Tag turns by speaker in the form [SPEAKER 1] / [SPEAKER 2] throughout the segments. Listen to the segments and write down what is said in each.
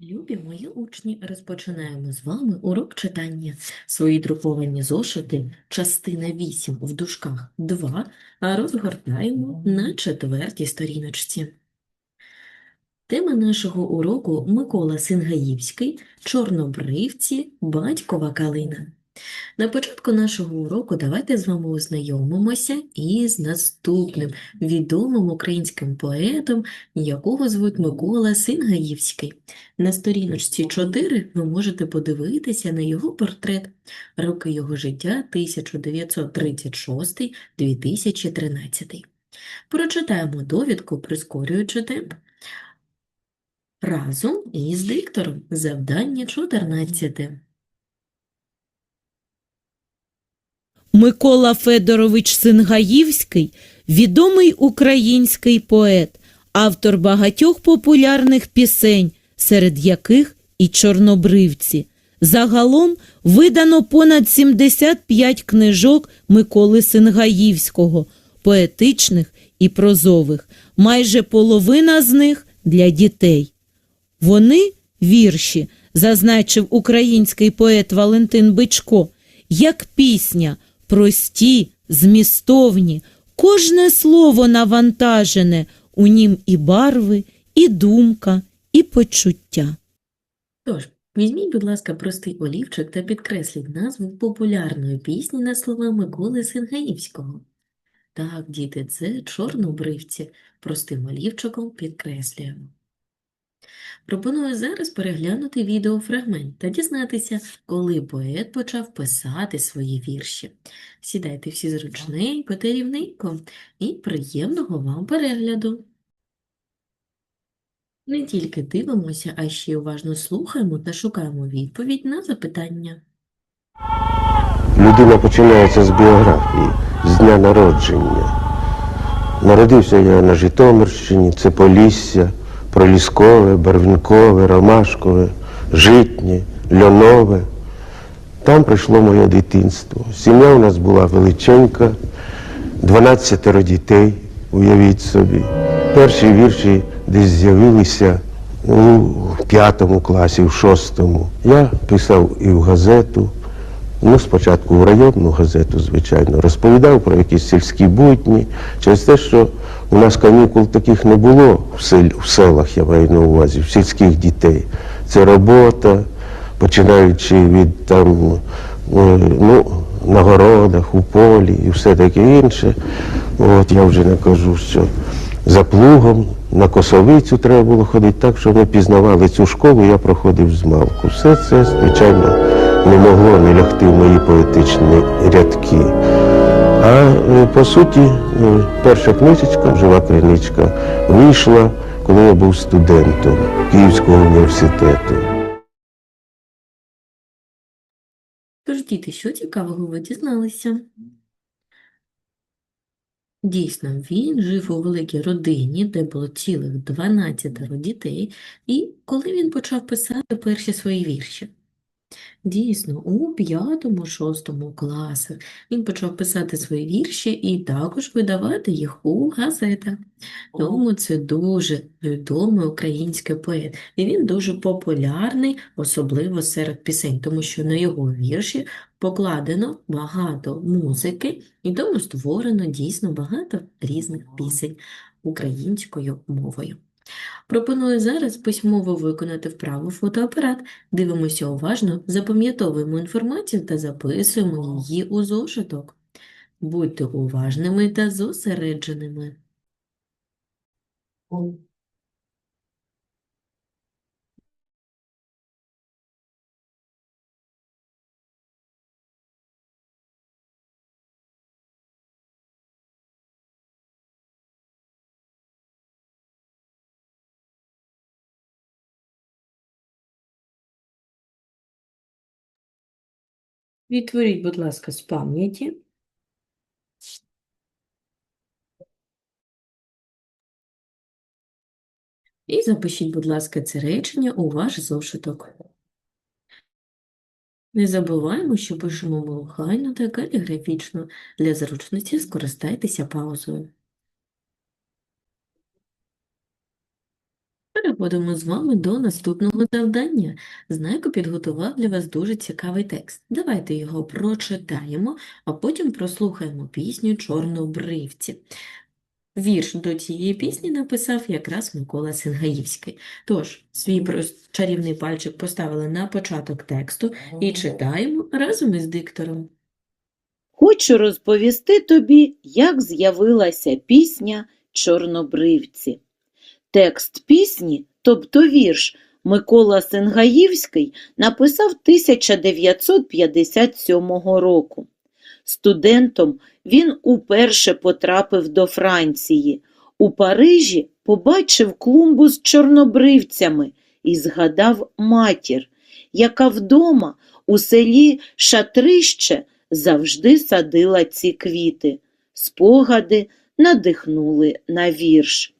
[SPEAKER 1] Любі мої учні, розпочинаємо з вами урок читання. Свої друковані зошити, частина 8 в дужках 2, а розгортаємо на четвертій сторіночці. Тема нашого уроку Микола Сингаївський, Чорнобривці, Батькова калина. На початку нашого уроку давайте з вами ознайомимося із наступним відомим українським поетом, якого звуть Микола Сингаївський. На сторіночці 4 ви можете подивитися на його портрет. Роки його життя 1936-2013. Прочитаємо довідку, прискорюючи темп. Разом із диктором. Завдання 14.
[SPEAKER 2] Микола Федорович Сингаївський – відомий український поет, автор багатьох популярних пісень, серед яких і «Чорнобривці». Загалом видано понад 75 книжок Миколи Сингаївського, поетичних і прозових, майже половина з них для дітей. Вони, вірші, зазначив український поет Валентин Бичко, як пісня, прості, змістовні, кожне слово навантажене, у нім і барви, і думка, і почуття.
[SPEAKER 1] Тож, візьміть, будь ласка, простий олівчик та підкресліть назву популярної пісні на слова Миколи Сингаївського. Так, діти, це чорнобривці. Простим олівчиком підкреслюємо. Пропоную зараз переглянути відеофрагмент та дізнатися, коли поет почав писати свої вірші. Сідайте всі зручненько та рівненько і приємного вам перегляду. Не тільки дивимося, а ще й уважно слухаємо та шукаємо відповідь на запитання.
[SPEAKER 3] Людина починається з біографії, з дня народження. Народився я на Житомирщині, це Полісся, Проліскове, Барвінкове, Ромашкове, Житнє, Льонове. Там прийшло моє дитинство. Сім'я у нас була величенька, 12 дітей, уявіть собі. Перші вірші десь з'явилися у п'ятому класі, в шостому. Я писав і в газету, Ну, спочатку в районну газету, звичайно, розповідав про якісь сільські будні, через те, що у нас канікул таких не було в, сел, в селах, я маю на увазі, в сільських дітей. Це робота, починаючи від там, е, ну, на городах, у полі і все таке інше. От я вже не кажу, що за плугом на косовицю треба було ходити так, що ми пізнавали цю школу, я проходив з малку. Все це, звичайно, не могло не лягти в мої поетичні рядки. А е, по суті, е, перша книжечка, жива криничка, вийшла, коли я був студентом Київського університету.
[SPEAKER 1] Тож, діти, що цікавого ви дізналися? Дійсно, він жив у великій родині, де було цілих 12 дітей, і коли він почав писати перші свої вірші? Дійсно, у п'ятому-шостому класах він почав писати свої вірші і також видавати їх у газетах. Тому це дуже відомий український поет. І він дуже популярний, особливо серед пісень, тому що на його вірші покладено багато музики, і тому створено дійсно багато різних пісень українською мовою. Пропоную зараз письмово виконати вправу фотоапарат. Дивимося уважно, запам'ятовуємо інформацію та записуємо її у зошиток. Будьте уважними та зосередженими. Відтворіть, будь ласка, з пам'яті. І запишіть, будь ласка, це речення у ваш зошиток. Не забуваємо, що пишемо ми охайно та каліграфічно. Для зручності скористайтеся паузою. Переходимо з вами до наступного завдання. Знайко підготував для вас дуже цікавий текст. Давайте його прочитаємо, а потім прослухаємо пісню «Чорнобривці». Вірш до цієї пісні написав якраз Микола Сингаївський. Тож, свій чарівний пальчик поставили на початок тексту і читаємо разом із диктором.
[SPEAKER 2] Хочу розповісти тобі, як з'явилася пісня Чорнобривці. Текст пісні, тобто вірш, Микола Сенгаївський написав 1957 року. Студентом він уперше потрапив до Франції. У Парижі побачив клумбу з чорнобривцями і згадав матір, яка вдома у селі Шатрище завжди садила ці квіти. Спогади надихнули на вірш.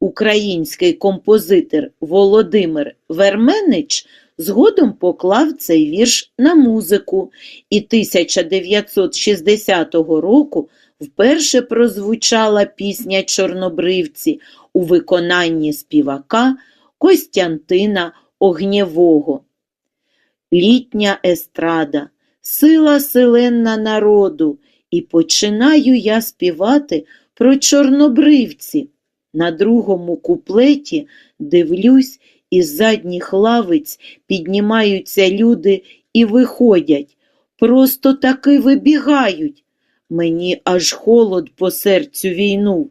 [SPEAKER 2] Український композитор Володимир Верменич згодом поклав цей вірш на музику, і 1960 року вперше прозвучала пісня Чорнобривці у виконанні співака Костянтина Огнєвого. Літня естрада, сила селенна народу, і починаю я співати про чорнобривці. На другому куплеті дивлюсь, із задніх лавиць піднімаються люди і виходять. Просто таки вибігають. Мені аж холод по серцю війнув.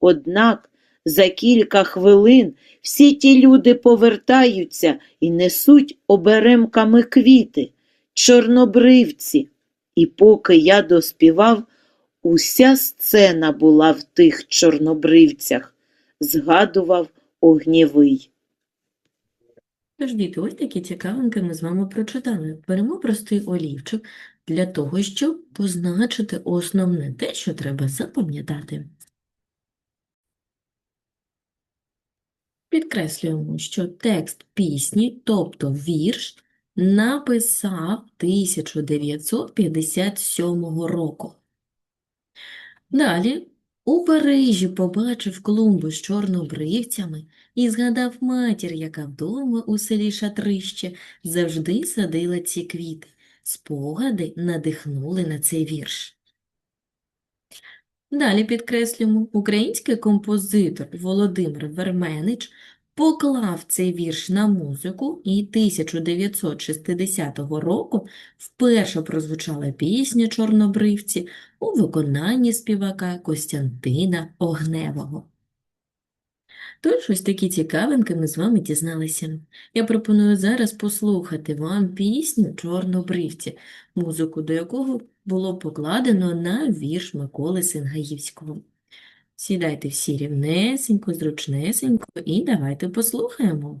[SPEAKER 2] Однак за кілька хвилин всі ті люди повертаються і несуть оберемками квіти, чорнобривці. І поки я доспівав, уся сцена була в тих чорнобривцях, згадував огнєвий.
[SPEAKER 1] Тож, діти, ось такі цікавинки ми з вами прочитали. Беремо простий олівчик для того, щоб позначити основне те, що треба запам'ятати. Підкреслюємо, що текст пісні, тобто вірш, написав 1957 року. Далі у Парижі побачив клумбу з чорнобривцями і згадав матір, яка вдома у селі Шатрище завжди садила ці квіти. Спогади надихнули на цей вірш. Далі підкреслюємо, український композитор Володимир Верменич поклав цей вірш на музику, і 1960 року вперше прозвучала пісня «Чорнобривці» у виконанні співака Костянтина Огневого. Тож, ось такі цікавинки ми з вами дізналися. Я пропоную зараз послухати вам пісню «Чорнобривці», музику до якого було покладено на вірш Миколи Сингаївського. Сідайте всі рівнесенько, зручнесенько і давайте послухаємо.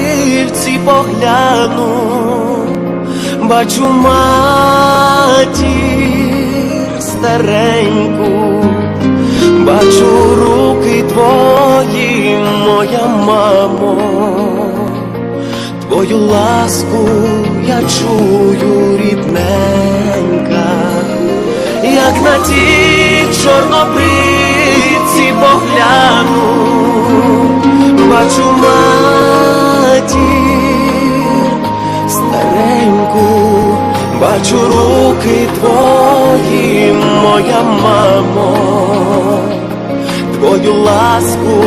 [SPEAKER 4] погляну, бачу матір стареньку, бачу руки твої, моя мамо, твою ласку я чую рідненька, як на ті чорнобривці погляну, бачу матір бачу руки твої, моя мамо, твою ласку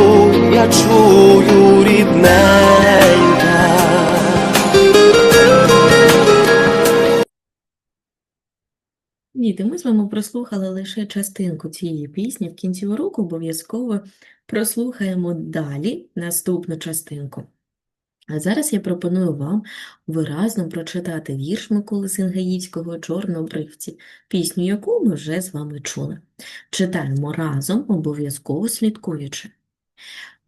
[SPEAKER 4] я чую рідненька.
[SPEAKER 1] Діти, ми з вами прослухали лише частинку цієї пісні. В кінці уроку обов'язково Прослухаємо далі наступну частинку. А зараз я пропоную вам виразно прочитати вірш Миколи Сингаївського «Чорнобривці», пісню яку ми вже з вами чули. Читаємо разом, обов'язково слідкуючи.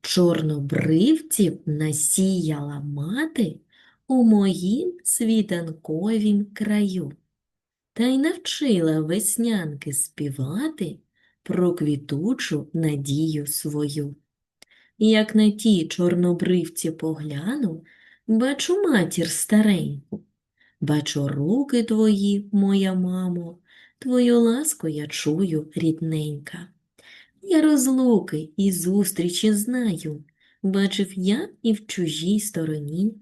[SPEAKER 1] Чорнобривців насіяла мати у моїм світанковім краю, та й навчила веснянки співати про квітучу надію свою. Як на ті чорнобривці погляну, бачу матір стареньку, бачу руки твої, моя мамо, твою ласку я чую, рідненька. Я розлуки і зустрічі знаю, бачив я і в чужій стороні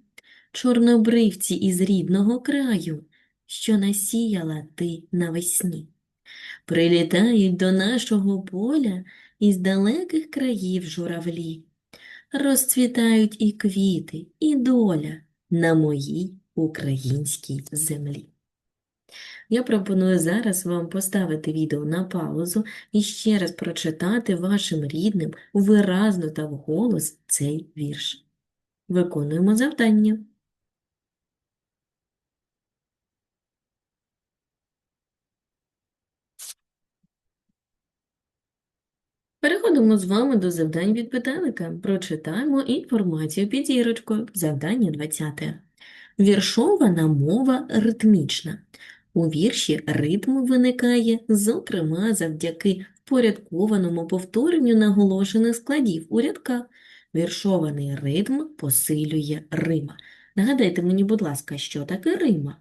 [SPEAKER 1] чорнобривці із рідного краю, що насіяла ти навесні. Прилітають до нашого поля із далеких країв журавлі, розцвітають і квіти, і доля на моїй українській землі. Я пропоную зараз вам поставити відео на паузу і ще раз прочитати вашим рідним виразно та вголос цей вірш. Виконуємо завдання. Переходимо з вами до завдань від питалика. Прочитаємо інформацію під зірочкою. Завдання 20. Віршована мова ритмічна. У вірші ритм виникає, зокрема, завдяки впорядкованому повторенню наголошених складів у рядках. Віршований ритм посилює рима. Нагадайте мені, будь ласка, що таке рима?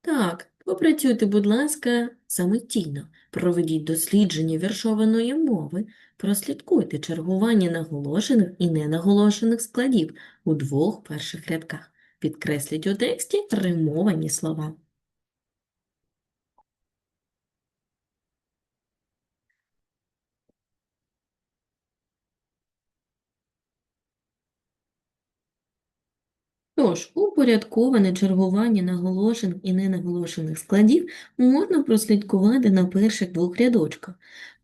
[SPEAKER 1] Так, попрацюйте, будь ласка, самостійно. Проведіть дослідження віршованої мови, прослідкуйте чергування наголошених і ненаголошених складів у двох перших рядках. Підкресліть у тексті римовані слова. Тож, упорядковане чергування наголошених і ненаголошених складів можна прослідкувати на перших двох рядочках.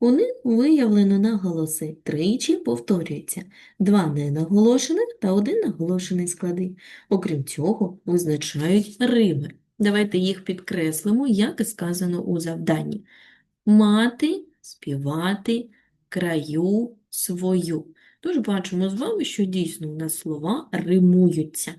[SPEAKER 1] У них виявлено наголоси тричі повторюються, два ненаголошених та один наголошений склади. Окрім цього, визначають рими. Давайте їх підкреслимо, як і сказано у завданні. Мати, співати, краю, свою. Тож бачимо з вами, що дійсно у нас слова римуються.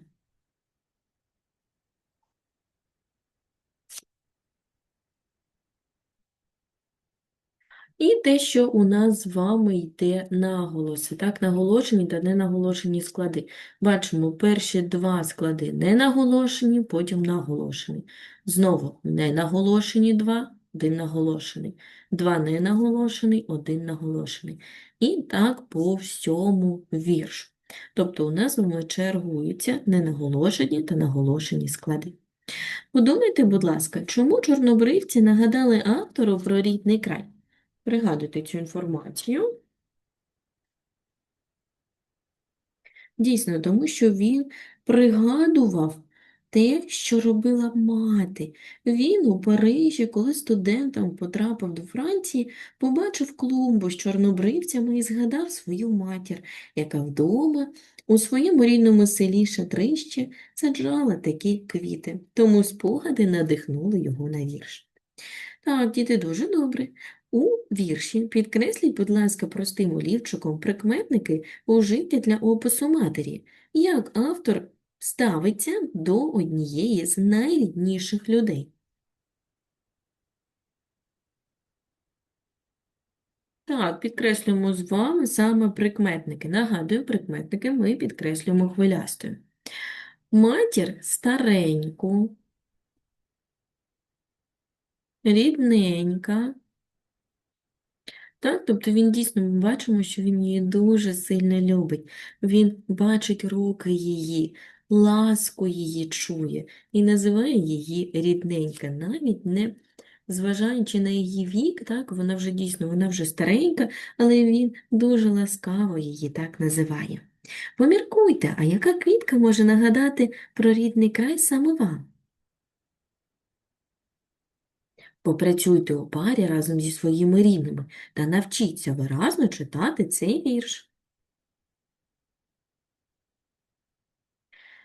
[SPEAKER 1] І те, що у нас з вами йде наголоси, так, наголошені та ненаголошені склади. Бачимо, перші два склади не наголошені, потім наголошені. Знову не наголошені два, один наголошений. Два не наголошений, один наголошений. І так по всьому віршу. Тобто у нас вами чергуються ненаголошені та наголошені склади. Подумайте, будь ласка, чому чорнобривці нагадали автору про рідний край? Пригадуйте цю інформацію. Дійсно, тому що він пригадував те, що робила мати. Він у Парижі, коли студентом потрапив до Франції, побачив клумбу з чорнобривцями і згадав свою матір, яка вдома у своєму рідному селі Шатрище саджала такі квіти. Тому спогади надихнули його на вірш. Так, діти, дуже добре. У вірші підкресліть, будь ласка, простим олівчиком прикметники, ужиті для опису матері, як автор ставиться до однієї з найрідніших людей. Так, підкреслюємо з вами саме прикметники. Нагадую, прикметники ми підкреслюємо хвилястою. Матір стареньку, рідненька. Так, тобто він дійсно, ми бачимо, що він її дуже сильно любить. Він бачить руки її, ласку її чує і називає її рідненька, навіть не зважаючи на її вік, так, вона вже дійсно, вона вже старенька, але він дуже ласкаво її так називає. Поміркуйте, а яка квітка може нагадати про рідний край саме вам? Попрацюйте у парі разом зі своїми рідними та навчіться виразно читати цей вірш.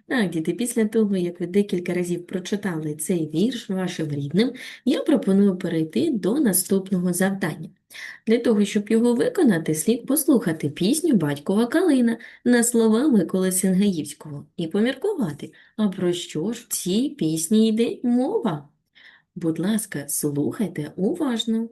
[SPEAKER 1] Так, діти, після того, як ви декілька разів прочитали цей вірш вашим рідним, я пропоную перейти до наступного завдання. Для того, щоб його виконати, слід послухати пісню «Батькова калина» на слова Миколи Сингаївського і поміркувати, а про що ж в цій пісні йде мова. Будь ласка, слухайте уважно.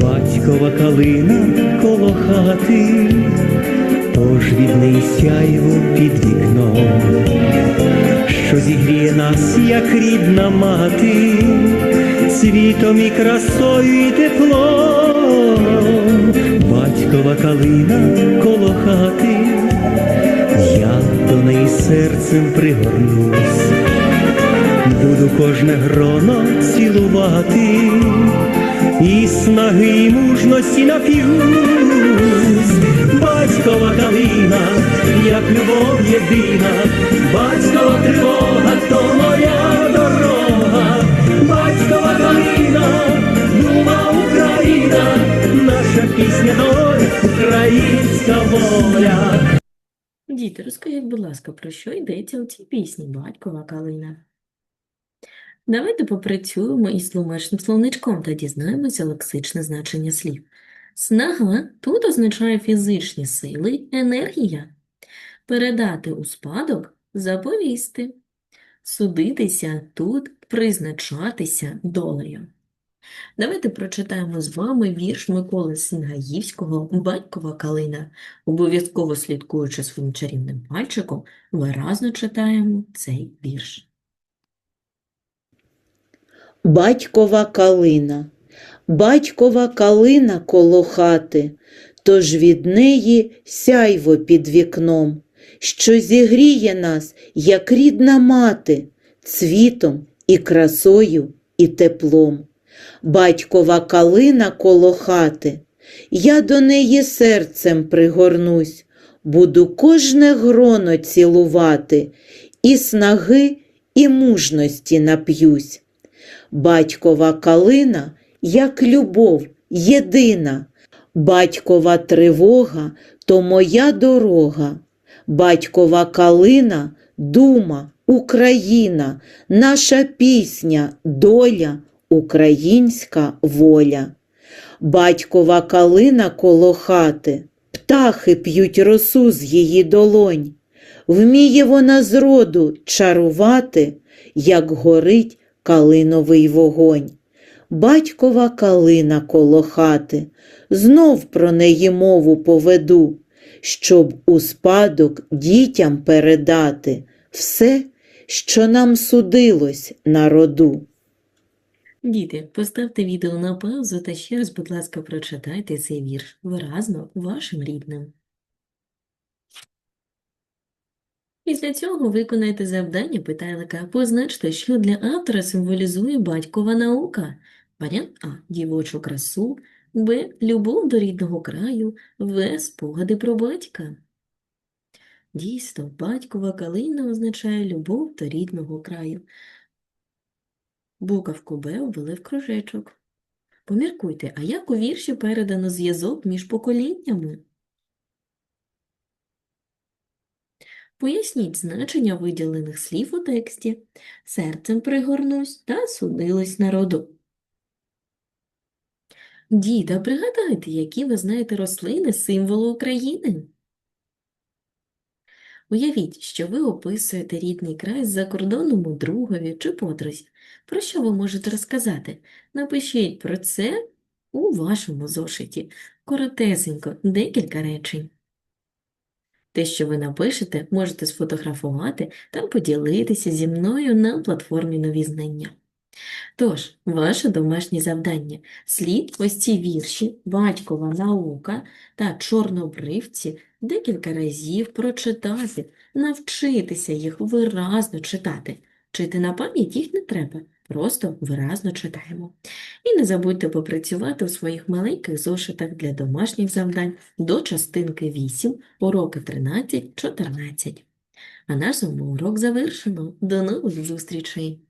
[SPEAKER 5] Батькова калина коло хати, тож від неї сяйво під вікном, що зігріє нас, як рідна мати, світом і красою і теплом. Батькова калина коло хати, я до неї серцем пригорнусь, буду кожне гроно цілувати і снаги і мужності нап'юсь. Батькова калина, як любов єдина, батькова тривога, то моя дорога, батькова калина, дума Україна, наша пісня доля, українська воля.
[SPEAKER 1] Діти, розкажіть, будь ласка, про що йдеться у цій пісні «Батькова калина»? Давайте попрацюємо із тлумачним словничком та дізнаємося лексичне значення слів. Снага тут означає фізичні сили, енергія. Передати у спадок – заповісти. Судитися тут – призначатися долею. Давайте прочитаємо з вами вірш Миколи Сингаївського «Батькова калина». Обов'язково слідкуючи своїм чарівним пальчиком, виразно читаємо цей вірш.
[SPEAKER 2] Батькова калина, батькова калина коло хати, тож від неї сяйво під вікном, що зігріє нас, як рідна мати, цвітом і красою і теплом. Батькова калина коло хати, я до неї серцем пригорнусь, буду кожне гроно цілувати, і снаги, і мужності нап'юсь. Батькова калина, як любов, єдина, батькова тривога то моя дорога, батькова калина, дума, Україна, наша пісня, доля, українська воля. Батькова калина коло хати, птахи п'ють росу з її долонь. Вміє вона зроду чарувати, як горить калиновий вогонь. Батькова калина коло хати, знов про неї мову поведу, щоб у спадок дітям передати все, що нам судилось на роду.
[SPEAKER 1] Діти, поставте відео на паузу та ще раз, будь ласка, прочитайте цей вірш виразно вашим рідним. Після цього виконайте завдання питайлика. Позначте, що для автора символізує батькова наука. Варіант А. Дівочу красу. Б. Любов до рідного краю. В. Спогади про батька. Дійсно, батькова калина означає любов до рідного краю. Буковку Б ввели в кружечок. Поміркуйте, а як у вірші передано зв'язок між поколіннями? Поясніть значення виділених слів у тексті. Серцем пригорнусь та судилось народу. Діда, пригадайте, які ви знаєте рослини символу України. Уявіть, що ви описуєте рідний край за кордоном у другові чи подрузі. Про що ви можете розказати? Напишіть про це у вашому зошиті. Коротесенько, декілька речень. Те, що ви напишете, можете сфотографувати та поділитися зі мною на платформі «Нові знання». Тож, ваше домашнє завдання – слід ось ці вірші «Батькова наука» та «Чорнобривці» декілька разів прочитати, навчитися їх виразно читати. Вчити на пам'ять їх не треба, просто виразно читаємо. І не забудьте попрацювати у своїх маленьких зошитах для домашніх завдань до частинки 8, уроки 13-14. А наш урок завершено. До нових зустрічей!